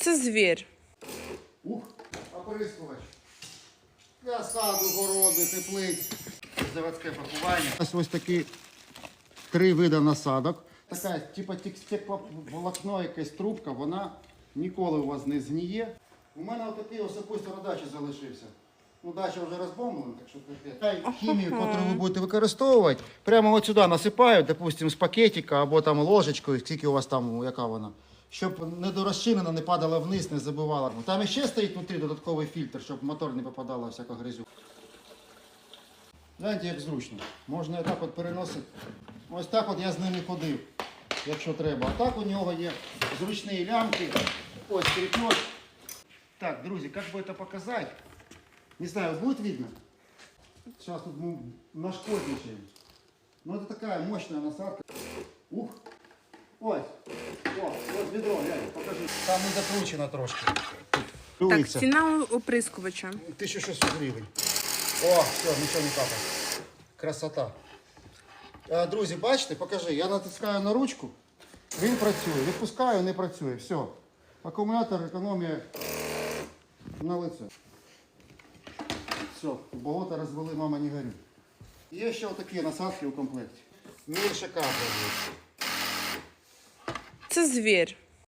Це звір. Ух, оприскувач. Для саду, городи, теплиць. Заводське пакування. Ось ось такі три види насадок. Така, типу, волокно, якась трубка, вона ніколи у вас не згніє. У мене отакий особисто родачі залишився. Ну, дача вже розбомблена, так що таке. Та Хімію, яку ви будете використовувати, прямо от сюди насипають, допустимо, з пакетика або там ложечкою, скільки у вас там, яка вона. Щоб недорозчинена не падала вниз, не забивала. Там іще стоїть внутрі додатковий фільтр, щоб в мотор не попадала всяка грязю. Гляньте, як зручно. Можна так от переносити. Ось так от я з ними ходив, якщо треба. А так у нього є зручні лямки. Ось кріпеж. Так, друзі, як би це показати? Не знаю, будет видно? Сейчас тут мы нашкодничаем. Ну это такая мощная насадка. Ух! Ой! О, вот ведро, глянь, покажи. Там не закручено трошки. Так, Дивіться. ціна оприскувача. 1600 гривень. О, все, нічого не капає. Красота. Е, Друзі, бачите, покажи, я натискаю на ручку, він працює. Відпускаю, не працює. Все. Акумулятор, економія на лице. Все, болото розвели, мама не горю. Є ще отакі насадки у комплекті. Менше капає. Це звір.